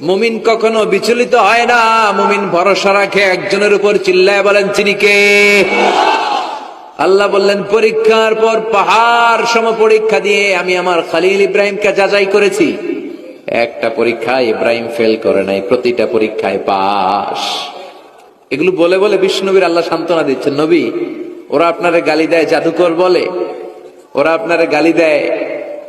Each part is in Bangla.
মুমিন কখনো বিচলিত হয় না। মুমিন ভরসা রাখে, একজনের উপর চিল্লায় বলেন চিনিকে আল্লাহ বললেন, পরীক্ষার পর পাহাড় সম পরীক্ষা দিয়ে আমি আমার খালিল ইব্রাহিমকে যাচাই করেছি। একটা পরীক্ষায় ইব্রাহিম ফেল করে নাই, প্রতিটা পরীক্ষায় পাস এগুলো বলে বলে বিষ্ণুবীর আল্লাহ সান্ত্বনা দিচ্ছেন, নবী, ওরা আপনারে গালি দেয়, জাদুকর বলে। ওরা আপনারে গালি দেয়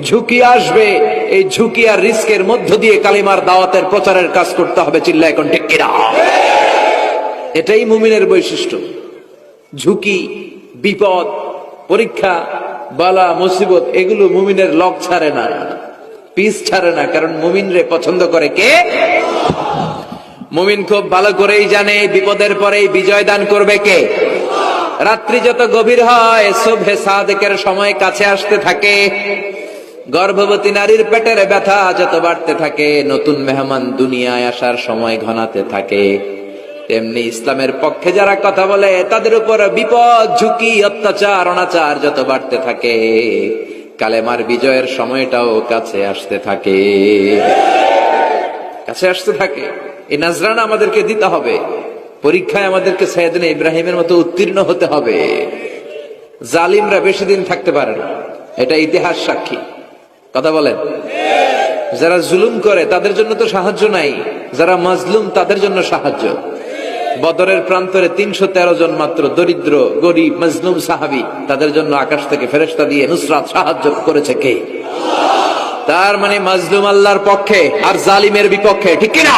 ঝুঁকি আসবে এই ঝুঁকি আর রিস্কের মধ্য দিয়ে কালিমার দাওয়াতের প্রচারের কাজ করতে হবে চিল্লা এখন ঠিক এটাই মুমিনের বৈশিষ্ট্য। ঝুঁকি বিপদ পরীক্ষা বালা মুসিবত এগুলো মুমিনের লক ছাড়ে না পিস ছাড়ে না কারণ মুমিন রে পছন্দ করে কে? মুমিন খুব ভালো করেই জানে বিপদের পরেই বিজয় দান করবে কে? রাত্রি যত গভীর হয় শুভে সাদেকের সময় কাছে আসতে থাকে। গর্ভবতী নারীর পেটের ব্যথা যত বাড়তে থাকে, নতুন মেহমান দুনিয়ায় আসার সময় ঘনাতে থাকে। তেমনি ইসলামের পক্ষে যারা কথা বলে, তাদের উপর বিপদ, ঝুঁকি, অত্যাচার, অনাচার যত বাড়তে থাকে, কালেমার বিজয়ের সময়টাও কাছে আসতে থাকে। কাছে আসতে থাকে। এই নাজরানা আমাদেরকে দিতে হবে। পরীক্ষায় আমাদেরকে সৈয়দিন ইব্রাহিমের মতো উত্তীর্ণ হতে হবে। জালিমরা বেশি দিন থাকতে পারে না। এটা ইতিহাস সাক্ষী। কথা বলেন। যারা জুলুম করে, তাদের জন্য তো সাহায্য নাই। যারা মাজলুম, তাদের জন্য সাহায্য। বদরের প্রান্তরে তিনশো তেরো জন মাত্র দরিদ্র, গরিব, মজলুম সাহাবি, তাদের জন্য আকাশ থেকে ফেরেস্তা দিয়ে নুসরাত সাহায্য করেছে কে? তার মানে মাজলুম আল্লাহর পক্ষে আর জালিমের বিপক্ষে, ঠিক কিনা?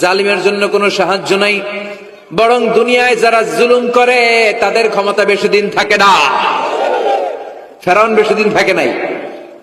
জালিমের জন্য কোনো সাহায্য নাই। বরং দুনিয়ায় যারা জুলুম করে, তাদের ক্ষমতা বেশি দিন থাকে না। ফেরাউন বেশি দিন থাকে নাই।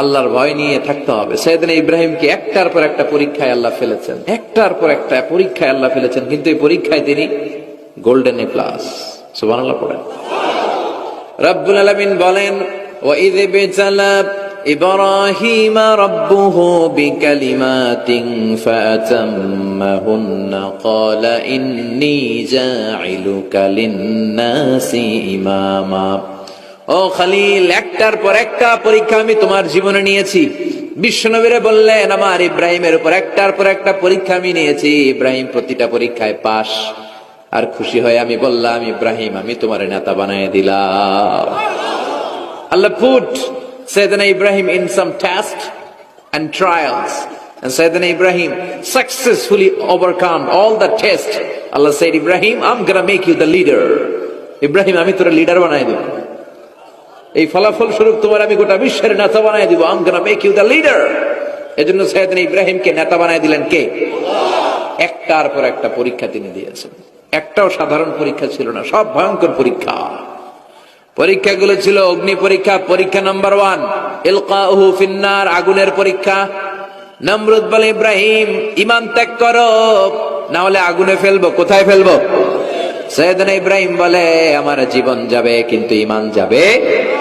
আল্লাহর ভয় নিয়ে থাকতে হবে সেদিন ইব্রাহিমকে একটার পর একটা পরীক্ষায় আল্লাহ ফেলেছেন একটার পর একটা পরীক্ষায় আল্লাহ ফেলেছেন কিন্তু এই পরীক্ষায় তিনি গোল্ডেন এ প্লাস সুবান আল্লাহ পড়েন রব্বুল আলমিন বলেন وإذ ابتلى إبراهيم ربه بكلمات فأتمهن قال إني جاعلك للناس إماما ও খালিল, একটার পর একটা পরীক্ষা আমি তোমার জীবনে নিয়েছি। বিশ্বনবীরে বললেন, আমার ইব্রাহিমের উপর একটার পর একটা পরীক্ষা আমি নিয়েছি। ইব্রাহিম প্রতিটা পরীক্ষায় পাশ। আর খুশি হয়ে আমি বললাম, ইব্রাহিম, আমি তোমার নেতা বানিয়ে দিলাম। আল্লাহ ফুট সেদিনে Ibrahim in some test and trials সেদিনে Ibrahim successfully overcome all the test Allah said Ibrahim am gonna make you the leader Ibrahim, আমি তোর লিডার বানাই দিলাম এই ফলাফল স্বরূপ তোমার আমি গোটা বিশ্বের নেতা বানাই দিব। আম the leader. এজন্য সাইয়েদনা ইব্রাহিমকে নেতা বানাই দিলেন কে? একটার পর একটা পরীক্ষা তিনি দিয়েছেন। একটাও সাধারণ পরীক্ষা ছিল না, সব ভয়ঙ্কর পরীক্ষা। পরীক্ষাগুলো ছিল অগ্নি পরীক্ষা পরীক্ষা নাম্বার ওয়ান ইলকাহু ফিন্নার আগুনের পরীক্ষা। নমরুদ বলে, ইব্রাহিম ইমান ত্যাগ করো। না হলে আগুনে ফেলব, কোথায় ফেলব? সৈয়দনা ইব্রাহিম বলে, আমার জীবন যাবে, কিন্তু ইমান যাবে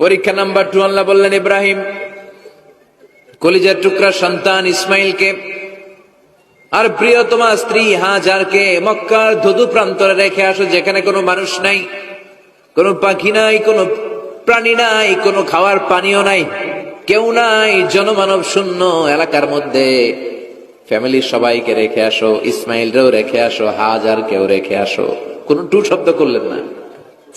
পরীক্ষা নাম্বার টু আল্লাহ বললেন, ইব্রাহিম, কলিজার টুকরা সন্তান ইসমাইলকে আর প্রিয় তোমার স্ত্রী হাজারকে মক্কার ধুধু প্রান্তরে রেখে আসো, যেখানে কোনো মানুষ নাই, কোনো পাখি নাই, কোনো প্রাণী নাই, কোনো খাওয়ার পানিও নাই, কেউ নাই, জনমানব শূন্য এলাকার মধ্যে। ফ্যামিলির সবাইকে রেখে আসো, ইসমাইলরেও রেখে আসো হাজার কেউ রেখে আসো। কোন টু শব্দ করলেন না।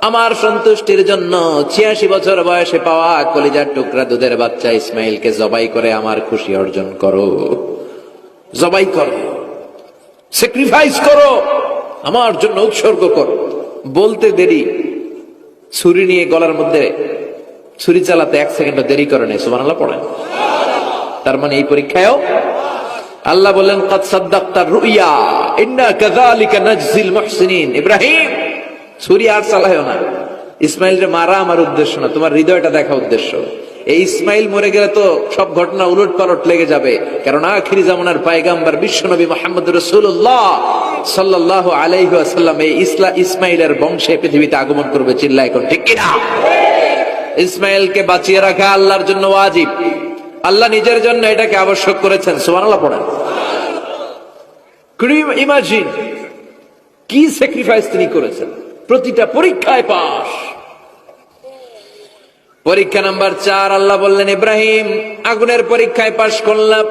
আমার সন্তুষ্টির জন্য ছিয়াশি বছর বয়সে পাওয়া কলিজার টুকরা দুধের বাচ্চা ইসমাইলকে জবাই করে আমার খুশি অর্জন করো। জবাই করো। স্যাক্রিফাইস করো। আমার জন্য উৎসর্গ করো। বলতে দেরি। ছুরি নিয়ে গলার মধ্যে ছুরি চালাতে এক সেকেন্ড দেরি করে নেই সুমান আল্লাহ পড়েন। তার মানে এই পরীক্ষায়ও আল্লাহ বললেন, কদ সাদ্দাক্তার রুইয়া, ইন্না কাযালিকা নাজজিল মুহসিনিন। ইব্রাহিম ছুরি আর চালায়ও না। ইসমাইলরে মারা আমার উদ্দেশ্য না, তোমার হৃদয়টা দেখা উদ্দেশ্য। এই ইসমাইল মরে গেলে তো সব ঘটনা উলট পালট লেগে যাবে। কারণ আখিরি জামানার পায়গাম্বার বিশ্বনবী মোহাম্মদ রসুল্লাহ সাল্লাহ আলাইহি আসাল্লাম এই ইসলা, ইসমাইলের বংশে পৃথিবীতে আগমন করবে চিল্লা এখন ঠিক কিনা? ইসমাইলকে বাঁচিয়ে রাখা আল্লাহর জন্য ওয়াজিব। আল্লাহ নিজের জন্য এটাকে আবশ্যক করেছেন, সুবহানাল্লাহ পড়েন। ইমাজিন কি স্যাক্রিফাইস তিনি করেছেন? প্রতিটা পরীক্ষায় পাস পরীক্ষা নাম্বার চার, আল্লাহ বললেন, ইব্রাহিম, আগুনের পরীক্ষায় পাশ করলাম।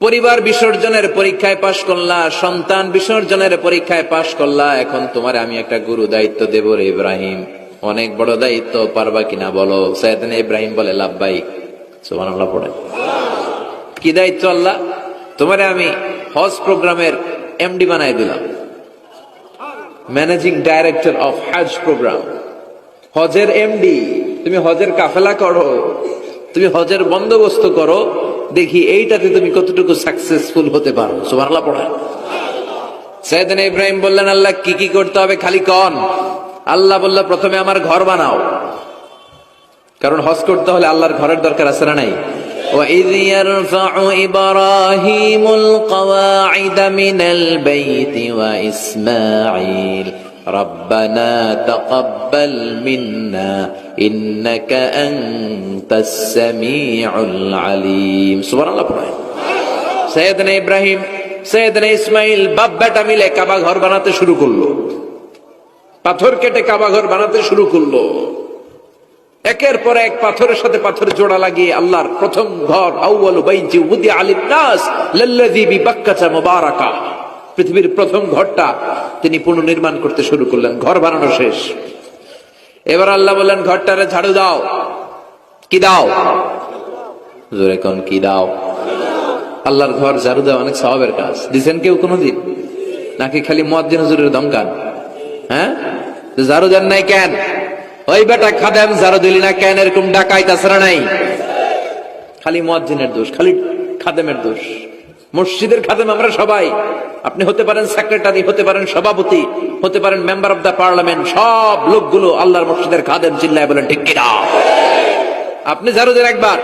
পরিবার বিসর্জনের পরীক্ষায় পাশ করলা, সন্তান বিসর্জনের পরীক্ষায় পাশ করলা। এখন তোমার আমি একটা গুরু দায়িত্ব দেব রে ইব্রাহিম। অনেক বড় দায়িত্ব, পারবা কিনা বলো? সৈয়দিন ইব্রাহিম বলে, লাভবাই সোমান আল্লাহ পড়ে। কি দায়িত্ব আল্লাহ? তোমারে আমি হজ প্রোগ্রামের এমডি বানাই দিলাম। Managing director of Hajj program হজের এমডি তুমি হজের কাফেলা করো, তুমি হজের বন্দোবস্ত করো, দেখি এইটাতে তুমি কতটুকু সাকসেসফুল হতে পারো। সুবহানাল্লাহ পড়া। সৈয়দিন ইব্রাহিম বললেন, আল্লাহ, কি কি করতে হবে খালি কন? আল্লাহ বলল, প্রথমে আমার ঘর বানাও। কারণ হজ করতে হলে আল্লাহর ঘরের দরকার আছে না নাই? وإذ يرفع إبراهيم القواعد من البيت وإسماعيل ربنا تقبل منا إنك أنت السميع العليم سبحان الله পড়ে সৈয়দনা ইব্রাহিম সৈয়দনা ইসমাইল বাপ বেটা মিলে কাবা ঘর বানাতে শুরু করলো পাথর কেটে কাবা ঘর বানাতে শুরু করলো একের পর এক পাথরের সাথে পাথর জোড়া লাগিয়ে আল্লাহর প্রথম ঘর পৃথিবীর প্রথম ঘরটা তিনি পুনর্নির্মাণ করতে শুরু করলেন, ঘর বানানো শেষ। এবার আল্লাহ বললেন, ঘরটারে ঝাড়ু দাও। কি দাও? কোন কি দাও? আল্লাহর ঘর ঝাড়ু দেওয়া অনেক স্বভাবের কাজ। দিছেন কেউ কোনোদিন? নাকি খালি মজ্জিন হুজুরের দমকান? হ্যাঁ? ঝাড়ু দেন নাই কেন? ওই বেটা খাদেম ঝাড়ু দিলি না কেন এরকম ডাকাই তাছাড়া নাই? খালি মজিনের দোষ, খালি খাদেমের দোষ। মসজিদের খাদেম আমরা সবাই। আপনি হতে পারেন সেক্রেটারি হতে পারেন সভাপতি, হতে পারেন মেম্বার অব দ্য পার্লামেন্ট সব লোকগুলো আল্লাহর মসজিদের খাদেম চিল্লায় বলেন, ঠিক কিনা? আপনি ঝাড়ু একবার।